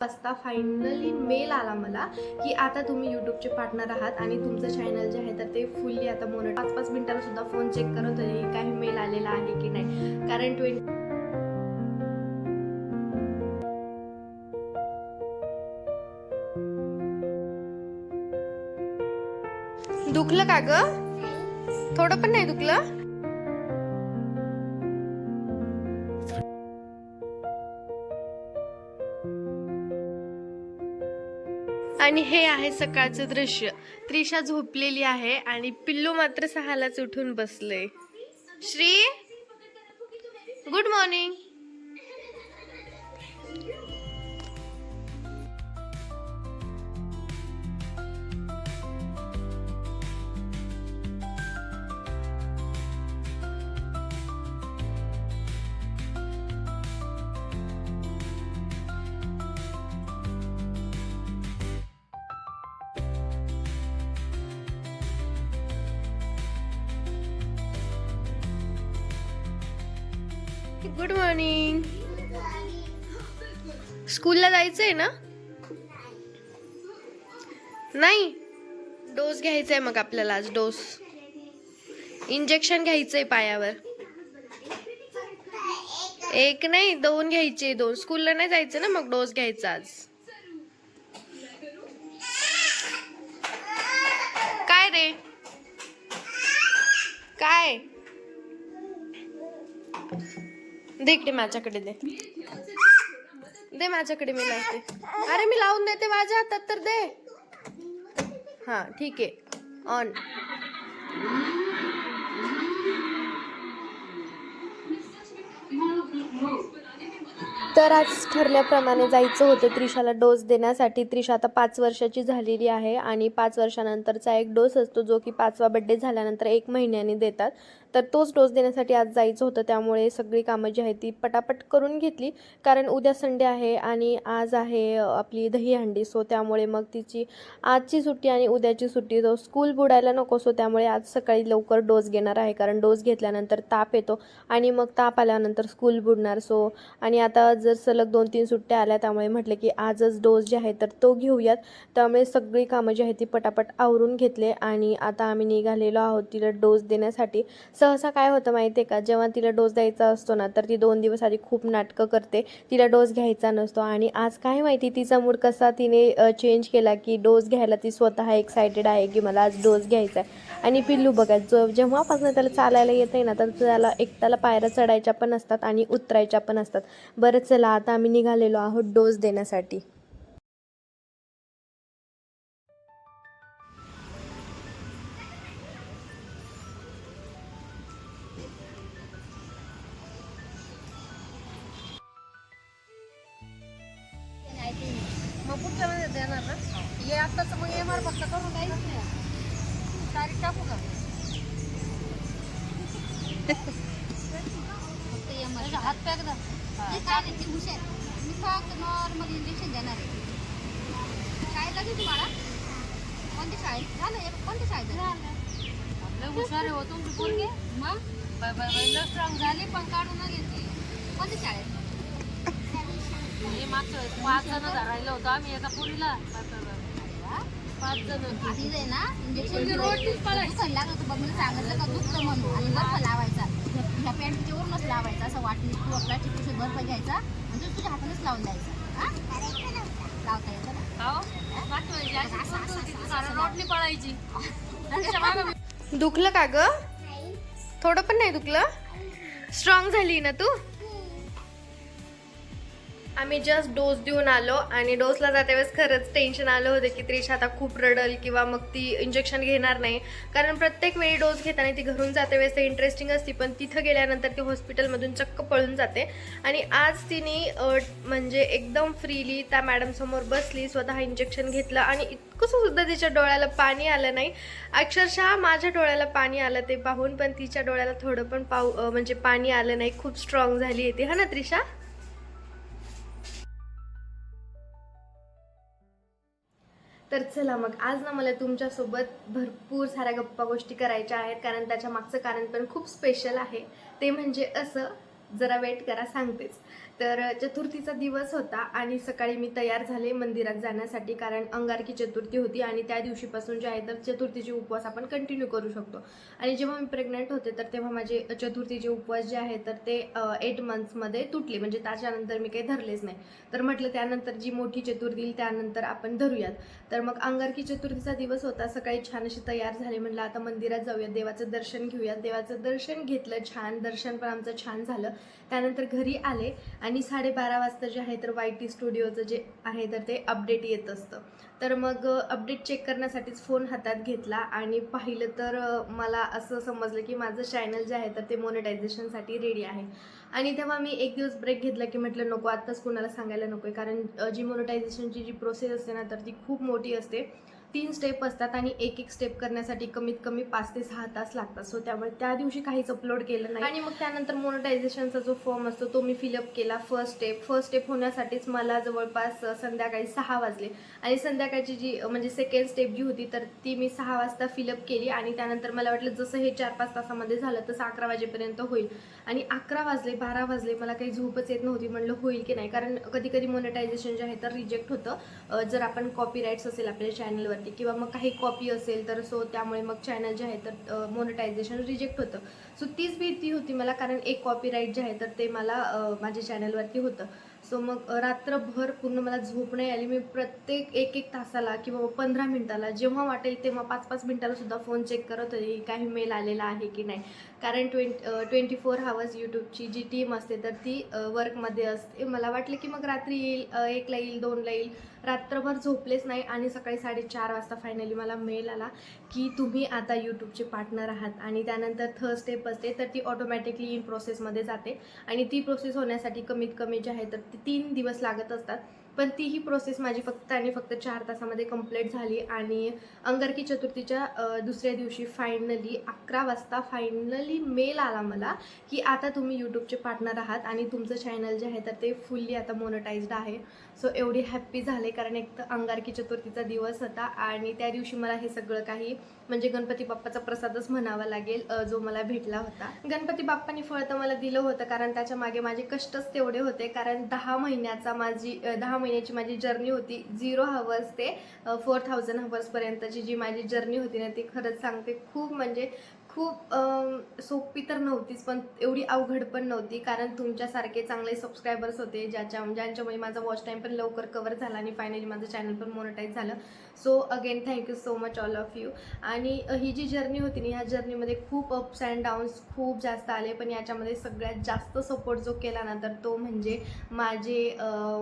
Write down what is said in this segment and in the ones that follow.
वाजता finally mail आला मला की आता तुम्ही यूट्यूबचे पार्टनर आहात आणि तुमचं चॅनल जे आहे तर ते फुल्ली आता मोनो पाच पाच मिनिटाला सुद्धा फोन चेक करत होते काही मेल आलेला आहे की नाही. कारण ट्वेंटी दुखलं का ग? थोडं पण नाही दुखलं? आणि हे आहे सकाळचं दृश्य. त्रिशा झोपलेली आहे आणि पिल्लू मात्र सहालाच उठून बसले. Shri good morning good morning स्कूलला जायचंय ना? नाही. डोस घ्यायचा आहे मग आपल्याला आज डोस इंजेक्शन घ्यायचंय पायावर. एक नाही दोन घ्यायचे दोन. स्कूलला नाही जायचं ना मग डोस घ्यायचा आज. काय रे? काय? दे इकडे माझ्याकडे दे. दे माझ्याकडे मी लावते. अरे मी लावून देते माझ्या हातात तर दे. हा ठीक आहे. ऑन तर आज ठरल्याप्रमाणे जायचं होतं त्रिशाला डोस देण्यासाठी. त्रिशा आता पाच वर्षाची झालेली आहे आणि पाच वर्षानंतरचा एक डोस असतो जो की पाचवा बड्डे झाल्यानंतर एक महिन्याने देतात. तर तोच डोस देण्यासाठी आज जायचं होतं. त्यामुळे सगळी कामं जी आहेत ती पटापट करून घेतली. कारण उद्या संडे आहे आणि आज आहे आपली दहीहंडी सो त्यामुळे मग तिची आजची सुट्टी आणि उद्याची सुट्टी. तो स्कूल बुडायला नको सो त्यामुळे आज सकाळी लवकर डोस घेणार आहे. कारण डोस घेतल्यानंतर ताप येतो आणि मग ताप आल्यानंतर स्कूल बुडणार. सो आणि आता जर सलग दोन तीन सुट्ट्या आल्या त्यामुळे म्हटलं की आजच डोस जे आहे तर तो घेऊयात. त्यामुळे सगळी कामं जी आहेत ती पटापट आवरून घेतले आणि आता आम्ही निघालेलो आहोत तिला डोस देण्यासाठी. सहसा काय होतं माहिती आहे का? जेव्हा तिला डोस द्यायचा असतो ना तर ती दोन दिवस आधी खूप नाटकं करते. तिला डोस घ्यायचा नसतो. आणि आज काय माहिती तिचा मूड कसा तिने चेंज केला की डोस घ्यायला ती स्वतः एक्सायटेड आहे की मला आज डोस घ्यायचा आहे आणि पिल्लू बघा जो जेव्हापासून त्याला चालायला येत आहे ना तर त्याला एकट्याला पायऱ्या चढायच्या पण असतात आणि उतरायच्या पण असतात. बरं चला आता आम्ही निघालेलो आहोत डोस देण्यासाठी. मग पुढच्या महिन्यात देणार ना? हे आत्ताच मग एम आर फक्त करून द्यायचं नाही तारीख टाकू का? फक्त एम त्याचा हात पॅक दा चालेल ती हुशार. मी फक्त नॉर्मल इंजेक्शन देणार आहे. शाळेत लागेल तुम्हाला कोणत्या शाळेत? झालं हे शाळेत झालं. हुशार आहे हो तुमची पोरगी. मग? स्ट्रॉंग झाली पण काढून घेतली. शाळेत? हे मागच्या वेळेस पाच जण राहिलं होतं. आम्ही एका पोरीला बाय बाय बाय पाच जण आधी जे ना इंजेक्शन मुलगी रोडनीच पळायची. दुखायला लागलं होतं बघ मी सांगितलं का दुखतं म्हणून. आणि बर्फ लावायचा. ह्या पॅन्टच्या वरूनच लावायचा असं वाटली बर्फ घ्यायचा म्हणजे तुझ्या हातानेच लावून द्यायचा? लावता येतं ना? रोडनी पळायची. दुखलं का ग? थोडं पण नाही दुखलं? स्ट्रॉंग झाली ना तू? आम्ही जस्ट डोस देऊन आलो आणि डोसला जाते वेळेस खरंच टेन्शन आलं होतं की त्रिशा आता खूप रडल किंवा मग ती इंजेक्शन घेणार नाही. कारण प्रत्येक वेळी डोस घेताना ती घरून जाते वेळेस ते इंटरेस्टिंग असते पण तिथं गेल्यानंतर ती हॉस्पिटलमधून चक्क पळून जाते. आणि आज तिने म्हणजे एकदम फ्रीली त्या मॅडमसमोर बसली स्वतः इंजेक्शन घेतलं आणि इतकंसं सुद्धा तिच्या डोळ्याला पाणी आलं नाही. अक्षरशः माझ्या डोळ्याला पाणी आलं ते पाहून पण तिच्या डोळ्याला थोडं पण पाऊ म्हणजे पाणी आलं नाही. खूप स्ट्रॉंग झाली आहे ती. हा ना त्रिशा? तर चला मग आज ना मला तुमच्यासोबत भरपूर साऱ्या गप्पा गोष्टी करायच्या आहेत कारण त्याच्या मागचं कारण पण खूप स्पेशल आहे. ते म्हणजे असं जरा वेट करा सांगतेच. तर चतुर्थीचा दिवस होता आणि सकाळी मी तयार झाले मंदिरात जाण्यासाठी कारण अंगारकी चतुर्थी होती आणि त्या दिवशीपासून जे आहे तर चतुर्थीचे उपवास आपण कंटिन्यू करू शकतो. आणि जेव्हा मी प्रेग्नंट होते तर तेव्हा माझे चतुर्थीचे उपवास जे आहे तर ते एट मंथ्समध्ये तुटले. म्हणजे त्याच्यानंतर मी काही धरलेच नाही. तर म्हटलं त्यानंतर जी मोठी चतुर्थी येईल त्यानंतर आपण धरूयात. तर मग अंगारकी चतुर्थीचा दिवस होता. सकाळी छान अशी तयार झाले. म्हटलं आता मंदिरात जाऊयात देवाचं दर्शन घेऊयात. देवाचं दर्शन घेतलं छान. दर्शन पण आमचं छान झालं. त्यानंतर घरी आले आणि आणि साडेबारा वाजता जे आहे तर वाय टी स्टुडिओचं जे आहे तर ते अपडेट येत असतं. तर मग अपडेट चेक करण्यासाठीच फोन हातात घेतला आणि पाहिलं तर मला असं समजलं की माझं चॅनल जे आहे तर ते मोनिटायझेशनसाठी रेडी आहे. आणि तेव्हा मी एक दिवस ब्रेक घेतला की म्हटलं नको आत्ताच कुणाला सांगायला नको आहे कारण जी मोनिटायझेशनची जी प्रोसेस असते ना तर ती खूप मोठी असते. तीन स्टेप असतात आणि एक एक स्टेप करण्यासाठी कमीत कमी पाच ते सहा तास लागतात. सो त्यामुळे त्या दिवशी काहीच अपलोड केलं नाही. आणि मग त्यानंतर मोनोटायझेशनचा जो फॉर्म असतो तो मी फिलअप केला फर्स्ट स्टेप फर्स्ट स्टेप होण्यासाठीच मला जवळपास संध्याकाळी सहा वाजले. आणि संध्याकाळची जी म्हणजे सेकंड स्टेप जी होती तर ती मी सहा वाजता फिलअप केली आणि त्यानंतर मला वाटलं जसं हे चार पाच तासामध्ये झालं तसं अकरा वाजेपर्यंत होईल. आणि अकरा वाजले बारा वाजले मला काही झोपच येत नव्हती म्हणलं होईल की नाही. कारण कधी कधी मोनिटायझेशन जे आहे तर रिजेक्ट होतं. जर आपण कॉपीराईट्स असेल आपल्या चॅनलवर चॅनलवरती किंवा मग काही कॉपी असेल तर सो त्यामुळे मग चॅनल जे आहे तर मोनिटायझेशन रिजेक्ट होतं. सो तीच भीती होती मला कारण एक कॉपीराईट जे आहे तर ते मला माझ्या चॅनलवरती होतं. सो मग रात्रभर पूर्ण मला झोप नाही आली. मी प्रत्येक एक एक तासाला किंवा पंधरा मिनिटाला जेव्हा वाटेल तेव्हा पाच पाच मिनिटाला सुद्धा फोन चेक करत होते की काही मेल आलेला आहे की नाही. कारण ट्वेंट ट्वेंटी फोर हावर्स यूट्यूबची जी टीम असते तर ती वर्कमध्ये असते. मला वाटलं की मग रात्री येईल एकला येईल दोनला येईल. रात्रभर झोपलेच नाही आणि सकाळी साडेचार वाजता फायनली मला मेल आला की तुम्ही आता यूट्यूबचे पार्टनर आहात आणि त्यानंतर थर्ड स्टेप असते तर ती ऑटोमॅटिकली इन प्रोसेसमध्ये जाते. आणि ती प्रोसेस होण्यासाठी कमीत कमी जे आहे तर ती तीन दिवस लागत असतात. पण तीही प्रोसेस माझी फक्त आणि फक्त चार तासामध्ये कंप्लीट झाली आणि अंगारकी चतुर्थीच्या दुसऱ्या दिवशी फायनली अकरा वाजता फायनली मेल आला मला की आता तुम्ही यूट्यूबचे पार्टनर आहात आणि तुमचं चॅनल जे आहे तर ते फुल्ली आता मोनटाईज्ड आहे. सो एवढी हॅप्पी झाले कारण एक तर अंगारकी चतुर्थीचा दिवस होता आणि त्या दिवशी मला हे सगळं काही म्हणजे गणपती बाप्पाचा प्रसादच म्हणावा लागेल जो मला भेटला होता. गणपती बाप्पानी फळ तर मला दिलं होतं कारण त्याच्यामागे माझे कष्टच तेवढे होते कारण दहा महिन्याचा माझी दहा महिन्याची माझी जर्नी होती. झिरो हवर्स ते फोर थाउजंड हवर्सपर्यंतची जी माझी जर्नी होती ना ती खरंच सांगते. खूप म्हणजे खूप सोपी तर नव्हतीच पण एवढी अवघड पण नव्हती. कारण तुमच्यासारखे चांगले सबस्क्रायबर्स होते ज्याच्या ज्यांच्यामुळे माझा वॉच टाईम पण लवकर कवर झाला आणि फायनली माझं चॅनल पण मोनटाईज झालं. So again thank you so much all of you आणि ही जी जर्नी होती ना ह्या जर्नीमध्ये खूप अप्स अँड डाऊन्स खूप जास्त आले. पण याच्यामध्ये सगळ्यात जास्त सपोर्ट जो केला ना तर तो म्हणजे माझे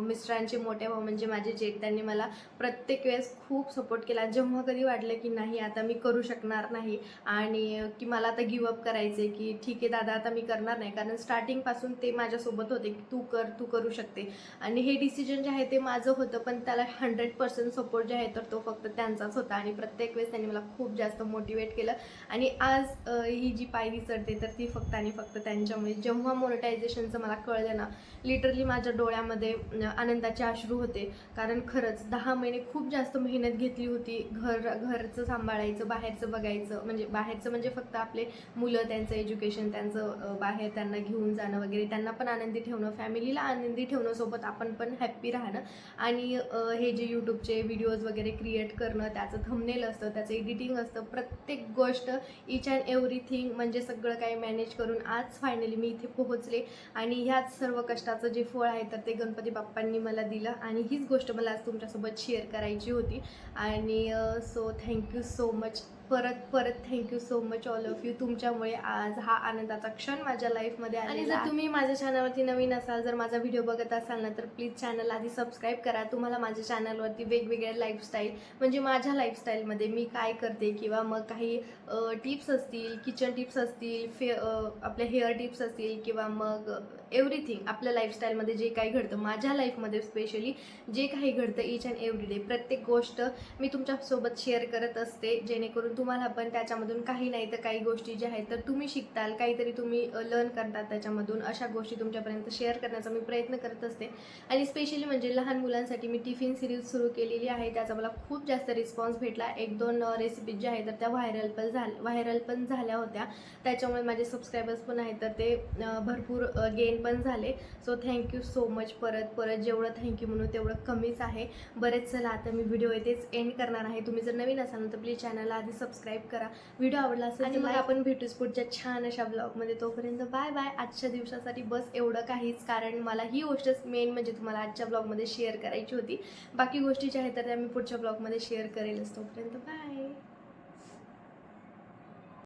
मिस्टरांचे मोठे भाऊ म्हणजे माझे जेठ. त्यांनी मला प्रत्येक वेळेस खूप सपोर्ट केला. जेव्हा कधी वाटलं की नाही आता मी करू शकणार नाही. आणि की मला आता गिवअप करायचे की ठीक आहे दादा आता मी करणार नाही. कारण स्टार्टिंगपासून ते माझ्यासोबत होते की तू कर तू करू शकते. आणि हे डिसिजन जे आहे ते माझं होतं पण त्याला हंड्रेड पर्सेंट सपोर्ट जे आहे तर तो फक्त त्यांचाच होता. आणि प्रत्येक वेळेस त्यांनी मला खूप जास्त मोटिवेट केलं. आणि आज ही जी पायरी चढते तर ती फक्त आणि फक्त त्यांच्यामुळे. जेव्हा मोनिटायझेशनचं मला कळलं ना लिटरली माझ्या डोळ्यामध्ये आनंदाचे अश्रू होते. कारण खरंच दहा महिने खूप जास्त मेहनत घेतली होती. घर घरचं सांभाळायचं बाहेरचं बघायचं म्हणजे बाहेरचं म्हणजे फक्त फक्त आपले मुलं त्यांचं एज्युकेशन त्यांचं बाहेर त्यांना घेऊन जाणं वगैरे त्यांना पण आनंदी ठेवणं फॅमिलीला आनंदी ठेवणं सोबत आपण पण हॅप्पी राहणं. आणि हे जे यूट्यूबचे व्हिडिओज वगैरे क्रिएट करणं त्याचं थंबनेल असतं त्याचं एडिटिंग असतं प्रत्येक गोष्ट इच अँड एव्हरीथिंग म्हणजे सगळं काही मॅनेज करून आज फायनली मी इथे पोहोचले. आणि ह्याच सर्व कष्टाचं जे फळ आहे तर ते गणपती बाप्पांनी मला दिलं. आणि हीच गोष्ट मला आज तुमच्यासोबत शेअर करायची होती. आणि सो थँक्यू सो मच परत परत thank you so much all of you तुमच्यामुळे आज हा आनंदाचा क्षण माझ्या लाईफमध्ये आणि जर तुम्ही माझ्या चॅनलवरती नवीन असाल जर माझा व्हिडिओ बघत असाल ना तर प्लीज चॅनल आधी सबस्क्राईब करा. तुम्हाला माझ्या चॅनलवरती वेगवेगळ्या लाईफस्टाईल म्हणजे माझ्या लाईफस्टाईलमध्ये मी काय करते किंवा मग काही टिप्स असतील किचन टिप्स असतील फे आपल्या हेअर टिप्स असतील किंवा मग एव्हरीथिंग आपल्या लाईफस्टाईलमध्ये जे काही घडतं माझ्या लाईफमध्ये स्पेशली जे काही घडतं इच अँड एव्हरी डे प्रत्येक गोष्ट मी तुमच्यासोबत शेअर करत असते जेणेकरून तुम्हाला पण त्याच्यामधून काही नाही तर काही गोष्टी ज्या आहेत तर तुम्ही शिकताल काहीतरी तुम्ही लर्न करतात त्याच्यामधून. अशा गोष्टी तुमच्यापर्यंत शेअर करण्याचा मी प्रयत्न करत असते. आणि स्पेशली म्हणजे लहान मुलांसाठी मी टिफिन सिरीज सुरू केलेली आहे. त्याचा मला खूप जास्त रिस्पॉन्स भेटला. एक दोन रेसिपीज ज्या आहेत तर त्या व्हायरल पण झाल्या व्हायरल पण झाल्या होत्या. त्याच्यामुळे माझे सबस्क्रायबर्स पण आहेत तर ते भरपूर गेन पण झाले. सो थँक्यू सो मच परत परत जेवढं थँक्यू म्हणू तेवढं कमीच आहे. बरेच चला आता मी व्हिडिओ येतेच एंड करणार आहे. तुम्ही जर नवीन असाल तर प्लीज चॅनलला आधी सबस्क्राईब करा. व्हिडिओ आवडला असेल आणि मग आपण भेटूच पुढच्या छान अशा ब्लॉगमध्ये तोपर्यंत बाय बाय आजच्या दिवसासाठी बस एवढं काहीच कारण मला ही गोष्ट मेन म्हणजे तुम्हाला आजच्या ब्लॉगमध्ये शेअर करायची होती. बाकी गोष्टी ज्या आहेत तर त्या मी पुढच्या ब्लॉगमध्ये शेअर करेलच. तोपर्यंत बाय